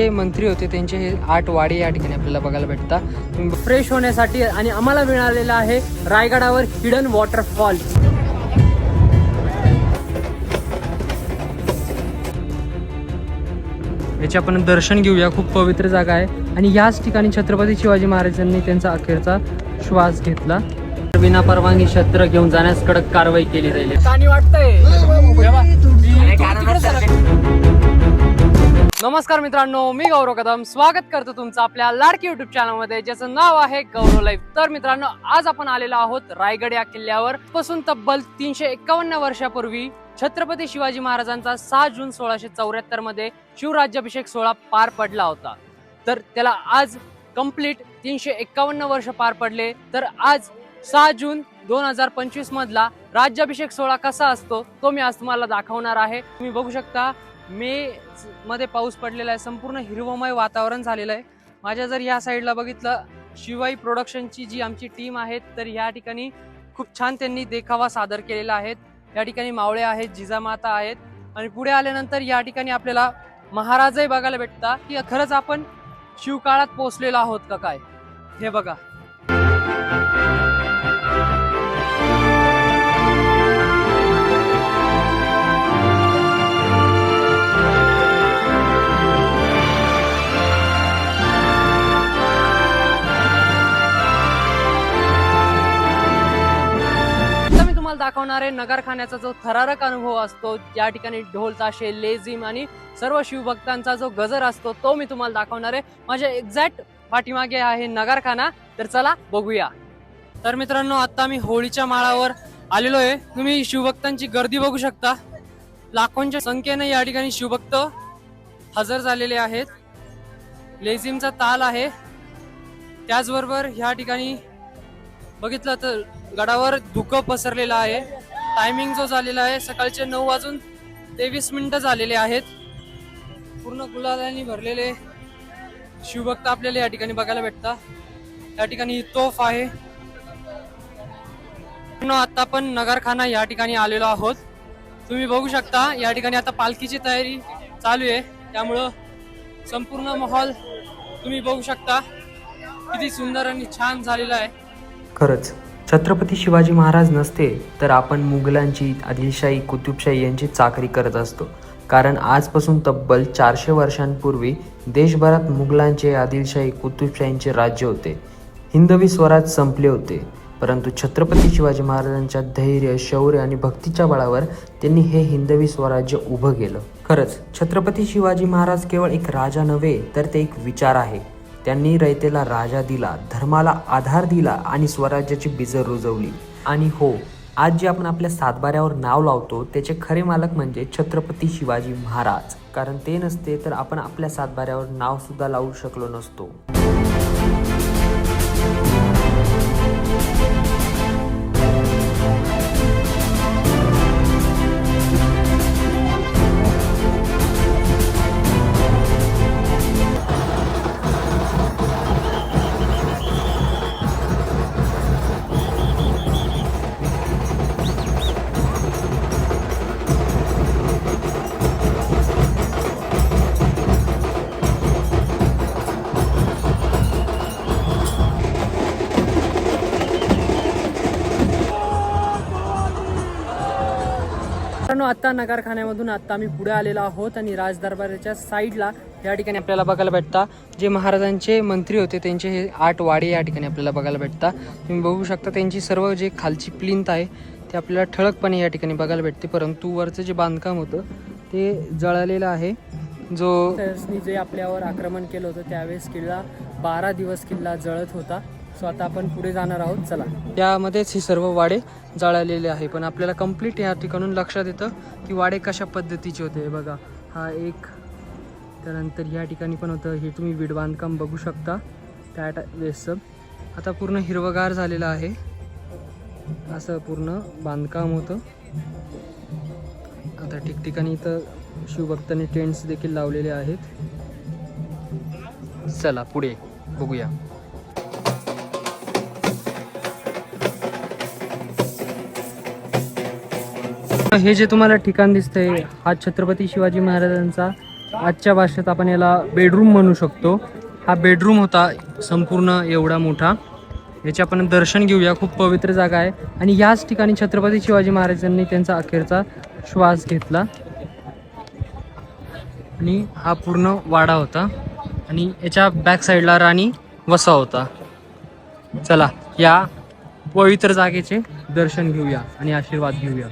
महाराजांचे मंत्री होते त्यांचे हे आठ वाडे या ठिकाणी आपल्याला बघायला भेटतात फ्रेश होण्यासाठी आणि आम्हाला मिळालेला आहे रायगडावर हिडन वॉटरफॉल याचे आपण दर्शन घेऊया. खूप पवित्र जागा आहे. आणि याच ठिकाणी छत्रपती शिवाजी महाराजांनी त्यांचा अखेरचा श्वास घेतला. विना परवानगी शस्त्र घेऊन जाण्यास कडक कारवाई केली जाईल. आणि नमस्कार मित्रांनो मी गौरव कदम. स्वागत करतो तुमचं आपल्या लाडकी युट्यूब चॅनलमध्ये ज्याचं नाव आहे गौरव लाईफ तर मित्रांनो आज आपण आलेलो आहोत रायगड या किल्ल्यावर. पासून तब्बल तीनशे एक्कावन्न वर्षापूर्वी छत्रपती शिवाजी महाराजांचा सहा जून सोळाशे चौऱ्याहत्तरमध्ये शिवराज्याभिषेक सोहळा पार पडला होता. तर त्याला आज कंप्लीट तीनशे एक्कावन्न वर्ष पार पडले. तर आज सहा जून दोन हजार पंचवीस मधला राज्याभिषेक सोहळा कसा असतो तो मी आज तुम्हाला दाखवणार आहे. तुम्ही बघू शकता मे मध्ये पाऊस पडलेला आहे संपूर्ण हिरवमय वातावरण झालेलं आहे. माझ्या जर या साईडला बघितलं शिवाई प्रोडक्शनची जी आमची टीम आहे तर ह्या ठिकाणी खूप छान त्यांनी देखावा सादर केलेला आहे. या ठिकाणी मावळे आहेत जिजामाता आहेत आणि पुढे आल्यानंतर या ठिकाणी आपल्याला महाराजही बघायला भेटता की खरंच आपण शिवकाळात पोहोचलेलो आहोत का काय? हे बघा. दाखवणारे नगरखान्याचा जो थरारक अनुभव असतो या ठिकाणी ढोल ताशे लेझिम आणि सर्व शिवभक्तांचा जो गजर असतो तो मी तुम्हाला दाखवणार आहे. माझ्या एक्झॅक्ट पाठीमागे आहे नगरखाना. तर चला बघूया. तर मित्रांनो आता मी होळीच्या माळावर आलेलो आहे. तुम्ही शिवभक्तांची गर्दी बघू शकता. लाखोंच्या संख्येने या ठिकाणी शिवभक्त हजर झालेले आहेत. लेझिमचा ताल आहे. त्याचबरोबर ह्या ठिकाणी बघितलं तर गडावर धुकं पसरलेलं आहे. टायमिंग जो झालेला आहे सकाळचे नऊ वाजून तेवीस मिनिटं झालेले आहेत. पूर्ण गुलालांनी भरलेले शिवभक्त आपल्याला या ठिकाणी बघायला भेटतात. या ठिकाणी तोफ आहे. पूर्ण आता आपण नगरखाना या ठिकाणी आलेलो आहोत. तुम्ही बघू शकता या ठिकाणी आता पालखीची तयारी चालू आहे. त्यामुळं संपूर्ण माहोल तुम्ही बघू शकता. किती सुंदर आणि छान झालेला आहे. खरंच. छत्रपती शिवाजी महाराज नसते तर आपण मुघलांची आदिलशाही कुतुबशाही यांची चाकरी करत असतो. कारण आजपासून तब्बल चारशे वर्षांपूर्वी देशभरात मुघलांचे आदिलशाही कुतुबशाहींचे राज्य होते. हिंदवी स्वराज संपले होते. परंतु छत्रपती शिवाजी महाराजांच्या धैर्य शौर्य आणि भक्तीच्या बळावर त्यांनी हे हिंदवी स्वराज्य उभं केलं. खरंच छत्रपती शिवाजी महाराज केवळ एक राजा नव्हे तर ते एक विचार आहे. त्यांनी रयतेला राजा दिला धर्माला आधार दिला आणि स्वराज्याची बीजं रुजवली. आणि हो आज जे आपण आपल्या सातबाऱ्यावर नाव लावतो त्याचे खरे मालक म्हणजे छत्रपती शिवाजी महाराज. कारण ते नसते तर आपण आपल्या सातबाऱ्यावर नावसुद्धा लावू शकलो नसतो. मित्रांनो आत्ता नगरखान्यामधून आत्ता आम्ही पुढे आलेलो आहोत आणि राजदरबाराच्या साईडला या ठिकाणी आपल्याला बघायला भेटता. जे महाराजांचे मंत्री होते त्यांचे हे आठ वाडे या ठिकाणी आपल्याला बघायला भेटता. तुम्ही बघू शकता त्यांची सर्व जे खालची प्लिंत आहे ते आपल्याला ठळकपणे या ठिकाणी बघायला भेटते. परंतु वरचं जे बांधकाम होतं ते जळालेलं आहे. जो जे आपल्यावर आक्रमण केलं होतं त्यावेळेस किल्ला बारा दिवस किल्ला जळत होता. सो आता आपण पुढे जाणार आहोत. चला. यामध्येच हे सर्व वाडे जाळलेले आहे. पण आपल्याला कंप्लीट या ठिकाणून लक्षात येतं की वाडे कशा पद्धतीचे होते. बघा. हा एक त्यानंतर या ठिकाणी पण होतं. हे तुम्ही वीड बांधकाम बघू शकता. त्या वेळेसचं आता पूर्ण हिरवगार झालेलं आहे. असं पूर्ण बांधकाम होतं. आता ठिकठिकाणी इथं शिवभक्तांनी टेंट्स देखील लावलेले आहेत. चला पुढे बघूया. हे जे तुम्हाला ठिकाण दिसतंय हा छत्रपती शिवाजी महाराजांचा आजच्या भाषेत आपण याला बेडरूम म्हणू शकतो. हा बेडरूम होता संपूर्ण एवढा मोठा. याचे आपण दर्शन घेऊया. खूप पवित्र जागा आहे. आणि याच ठिकाणी छत्रपती शिवाजी महाराजांनी त्यांचा अखेरचा श्वास घेतला. आणि हा पूर्ण वाडा होता. आणि याच्या बॅक साईडला राणी वसा होता. चला या पवित्र जागेचे दर्शन घेऊया आणि आशीर्वाद घेऊया.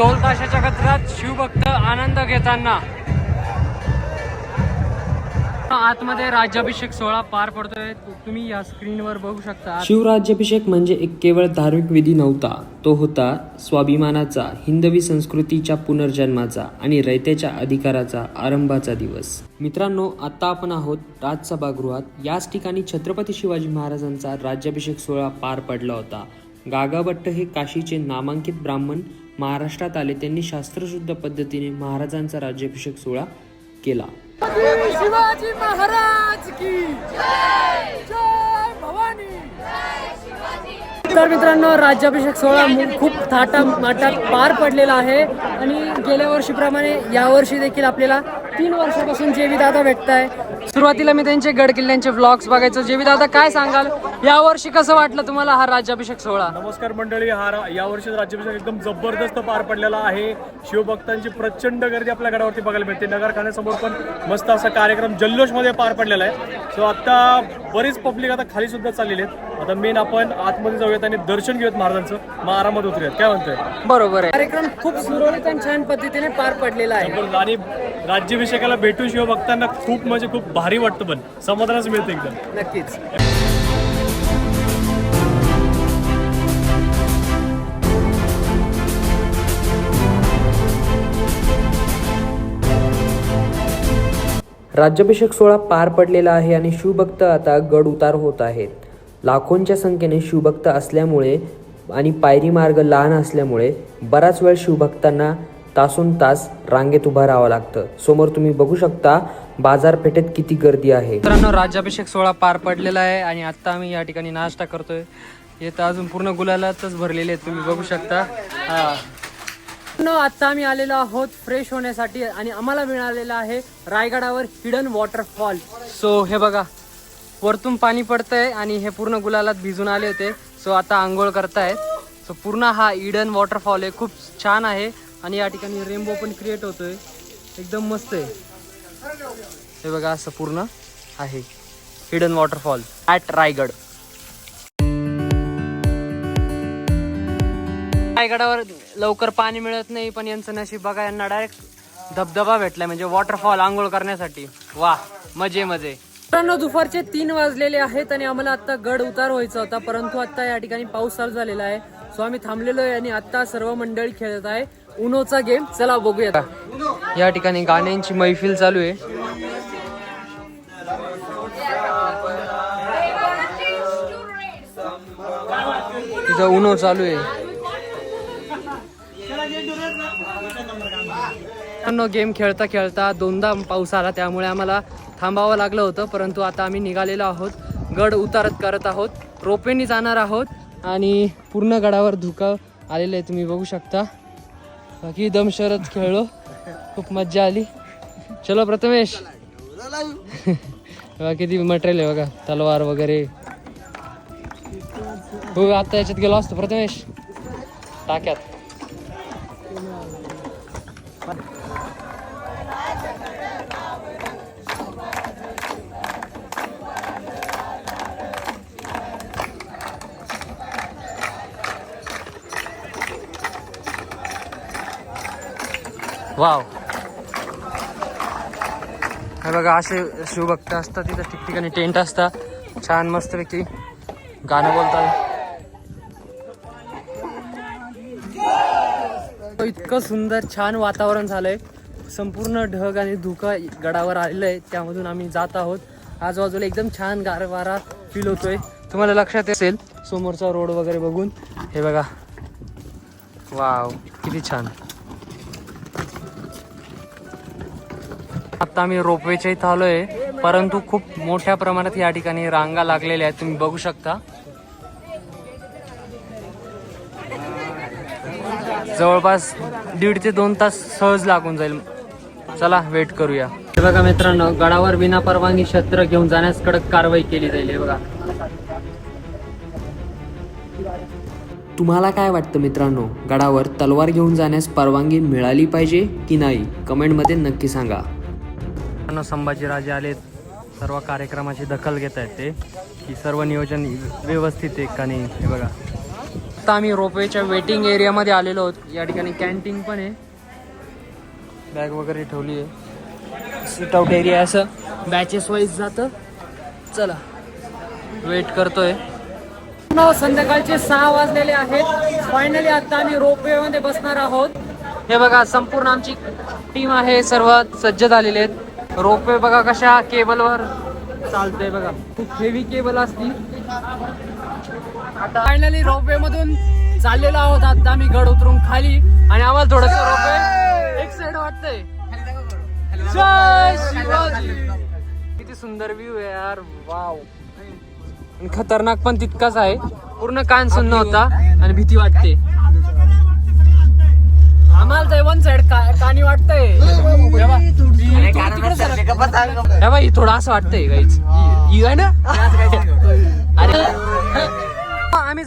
ढोल ताशाच्या गजरात शिवभक्त आनंद घेताना. आतमध्ये राज्याभिषेक सोहळा पार पडतोय. तुम्ही या स्क्रीनवर बघू शकता. शिवराज्याभिषेक म्हणजे एक केवळ धार्मिक विधी नव्हता. तो होता स्वाभिमानाचा हिंदवी संस्कृतीच्या पुनर्जन्माचा आणि रयतेच्या अधिकाराचा आरंभाचा दिवस. मित्रांनो आता आपण आहोत राजसभागृहात. याच ठिकाणी छत्रपती शिवाजी महाराजांचा राज्याभिषेक सोहळा पार पडला होता. गागाभट्ट हे काशीचे नामांकित ब्राह्मण महाराष्ट्रात आले. त्यांनी शास्त्रशुद्ध पद्धतीने महाराजांचा राज्याभिषेक सोहळा केला. शिवाजी महाराज की जय! भवानी! तर मित्रांनो राज्याभिषेक सोहळा खूप थाटा माटात पार पडलेला आहे आणि गेल्या वर्षीप्रमाणे यावर्षी देखील आपल्याला तीन वर्षापासून जेवी दादा भेटत आहे. सुरुवातीला मी त्यांचे गड किल्ल्यांचे व्लॉग्स बघायचो. जेवी दादा काय सांगाल? यावर्षी कसं वाटलं तुम्हाला हा राज्याभिषेक सोहळा? नमस्कार मंडळी हा रा- यावर्षी राज्याभिषेक एकदम जबरदस्त पार पडलेला आहे. शिवभक्तांची प्रचंड गर्दी आपल्या गडावरती बघायला मिळते. नगरखान्यासमोर पण मस्त असा कार्यक्रम जल्लोषमध्ये पार पडलेला आहे. सो आता बरीच पब्लिक आता खाली सुद्धा चाललेली आहेत. आता मेन आपण आतमध्ये जाऊयात आणि दर्शन घेऊयात महाराजांचं. मग आरामात उतरूयात. काय म्हणतोय? बरोबर आहे. कार्यक्रम खूप सुरळीत आणि छान पद्धतीने पार पडलेला आहे. आणि राज्याभिषेकाला भेटून शिवभक्तांना खूप म्हणजे खूप भारी वाटतं पण. समाधानच मिळतं एकदम. नक्कीच. राज्याभिषेक सोहळा पार पडलेला आहे आणि शिवभक्त आता गड उतार होत आहेत. लाखोंच्या संख्येने शिवभक्त असल्यामुळे आणि पायरी मार्ग लहान असल्यामुळे बराच वेळ शिवभक्तांना तासून तास रांगेत उभं राहावं लागतं. समोर तुम्ही बघू शकता बाजारपेठेत किती गर्दी आहे? मित्रांनो राज्याभिषेक सोहळा पार पडलेला आहे आणि आता आम्ही या ठिकाणी नाश्ता करतोय. हे तर अजून पूर्ण गुलालातच भरलेले आहेत तुम्ही बघू शकता. हा. न आता आम्ही आलेलो आहोत फ्रेश होण्यासाठी आणि आम्हाला मिळालेला आहे रायगडावर हिडन वॉटरफॉल सो हे बघा वरतून पाणी पडतंय आणि हे पूर्ण गुलालात भिजून आले होते. सो आता आंघोळ करतायत. सो पूर्ण हा इडन वॉटरफॉल आहे. खूप छान आहे आणि या ठिकाणी रेनबो पण क्रिएट होतोय. एकदम मस्त आहे. हे बघा असं पूर्ण आहे. Hidden waterfall at Raigad. रायगडावर लवकर पाणी मिळत नाही पण यांचं नशीब बघा यांना डायरेक्ट धबधबा भेटलाय म्हणजे वॉटरफॉल आंघोळ करण्यासाठी. वा मजे मजे. मित्रांनो दुपारचे तीन वाजलेले आहेत आणि आम्हाला आता गड उतार व्हायचा होता परंतु आता या ठिकाणी पाऊस चालू झालेला आहे. सो आम्ही थांबलेलो आहे आणि आता सर्व मंडळी खेळत आहे. उनोचा गेम चला बघूया या ठिकाणी गाण्यांची मैफिल चालू आहे. तिथं उनो चालू आहे. गेम खेळता खेळता दोनदा पाऊस आला त्यामुळे आम्हाला थांबावं लागलं होतं परंतु आता आम्ही निघालेलो आहोत. गड उतारत करत आहोत. रोपेनी जाणार आहोत आणि पूर्ण गडावर धुकं आलेलं आहे तुम्ही बघू शकता. बाकी दम शरद खेळलो. खूप मज्जा आली. चलो प्रथमेश. बघा किती मटेरियल आहे बघा तलवार वगैरे. हो आता याच्यात गेलो असतो प्रथमेश टाक्यात वाव हे बघा असे शिवभक्त असतात तिथं ठिकठिकाणी टेंट असतात छान मस्तपैकी गाणं बोलतात. इतकं सुंदर छान वातावरण झालंय. संपूर्ण ढग आणि धुकं गडावर आलेलं आहे त्यामधून आम्ही जात आहोत. आजूबाजूला एकदम छान गारवारा फील होतोय. तुम्हाला लक्षात असेल समोरचा रोड वगैरे बघून. हे बघा. वाव किती छान. आता आम्ही रोपवेच्या इथं आलोय. परंतु खूप मोठ्या प्रमाणात या ठिकाणी रांगा लागलेल्या आहेत. तुम्ही बघू शकता. जवळपास दीड ते दोन तास सहज लागून जाईल. चला वेट करूया. हे बघा मित्रांनो गडावर विना परवानगी शस्त्र घेऊन जाण्यास कडक कारवाई केली जाईल. हे बघा. तुम्हाला काय वाटतं मित्रांनो? गडावर तलवार घेऊन जाण्यास परवानगी मिळाली पाहिजे की नाही? कमेंटमध्ये नक्की सांगा. मित्रांनो संभाजीराजे आले सर्व कार्यक्रमाची दखल घेत आहेत ते. की सर्व नियोजन व्यवस्थित आहे का नाही? हे बघा. आता आम्ही रोपवेच्या वेटिंग एरियामध्ये आलेलो आहोत. या ठिकाणी कॅन्टीन पण आहे. बॅग वगैरे ठेवली आहे. सिट आउट एरिया असं. बॅचेस वाईज जातं. चला. वेट करतोय. संध्याकाळचे सहा वाजलेले आहेत. फायनली आता आम्ही रोपवे मध्ये बसणार आहोत. हे बघा संपूर्ण आमची टीम आहे. सर्व सज्ज झालेले आहेत. रोपवे बघा कशा केबलवर चालतंय बघा. खूप हेवी केबल असती फायनली रोपवे मधून चाललेलो आहोत. आता आम्ही गड उतरून खाली आणि आम्हाला थोडस रोपवे एक साइड वाटतंय. जय शिवाजी. किती सुंदर व्ह्यू आहे यार. वाव आणि खतरनाक पण तितकाच आहे. पूर्ण कान सुन्न होता आणि भीती वाटते. आम्हाला तर वन साइड कानी वाटतंय. हे बाई थोडं असं वाटतंय आहे ना? अरे.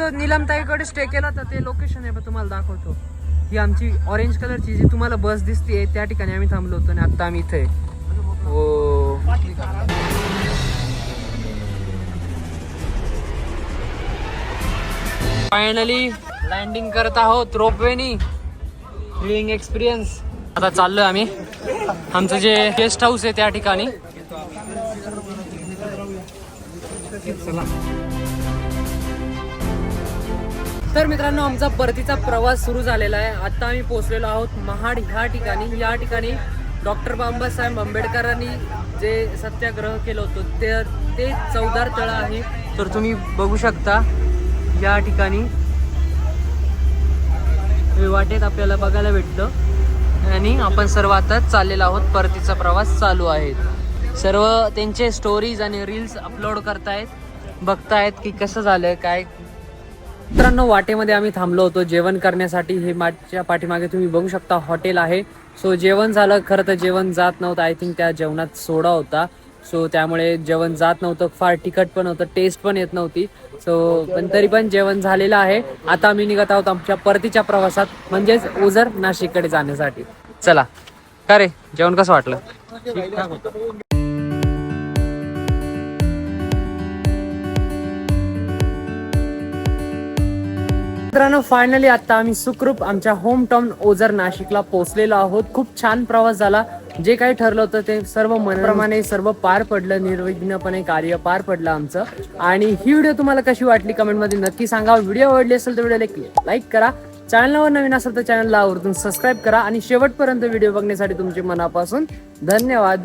जो निलमताईकडे स्टे केला तर ते लोकेशन आहे तुम्हाला दाखवतो. ही आमची ऑरेंज कलरची जी तुम्हाला बस दिसते त्या ठिकाणी आम्ही थांबलो होतो आणि आता आम्ही इथे हो. फायनली लँडिंग करत आहोत रोपवेनी. थ्रिलिंग एक्सपिरियन्स आता चाललोय आम्ही. आमचं जे गेस्ट हाऊस आहे त्या ठिकाणी. चला. तर मित्रांनो आमचा परतीचा प्रवास सुरू झालेला आहे. आता आम्ही पोहोचलेलो आहोत महाड ह्या ठिकाणी. या ठिकाणी डॉक्टर बाबासाहेब आंबेडकरांनी जे सत्याग्रह केलं होतं ते ते चौदार तळ आहे. तर तुम्ही बघू शकता या ठिकाणी. हे वाटेत आपल्याला बघायला भेटतं. आणि आपण सर्व आता चाललेलो आहोत. परतीचा प्रवास चालू आहे. सर्व त्यांचे स्टोरीज आणि रील्स अपलोड करतायत बघतायत की कसं झालं काय मित्रांनो वाटेमध्ये आम्ही थांबलो होतो जेवण करण्यासाठी. हे माझ्या पाठीमागे तुम्ही बघू शकता हॉटेल आहे. सो जेवण झालं. खरं तर जेवण जात नव्हतं. आय थिंक त्या जेवणात सोडा होता. सो त्यामुळे जेवण जात नव्हतं. फार तिखट पण होतं. टेस्ट पण येत नव्हती. सो पण तरी पण जेवण झालेलं आहे. आता आम्ही निघत आहोत आमच्या परतीच्या प्रवासात म्हणजेच ओझर नाशिककडे जाण्यासाठी. चला. का रे? जेवण कसं वाटलं? मित्रांनो फायनली आता आम्ही सुखरूप आमच्या होम टाउन ओझर नाशिकला पोहोचलेलो आहोत. खूप छान प्रवास झाला. जे काही ठरलं होतं ते सर्व मनाप्रमाणे सर्व पार पडलं निर्विघ्नपणे कार्य पार पडलं आमचं. आणि ही व्हिडिओ तुम्हाला कशी वाटली कमेंटमध्ये नक्की सांगा. व्हिडिओ आवडली असेल तर व्हिडिओ लाईक करा. चॅनलवर नवीन असेल तर चॅनलला आवर्जून सबस्क्राईब करा. आणि शेवटपर्यंत व्हिडिओ बघण्यासाठी तुमचे मनापासून धन्यवाद.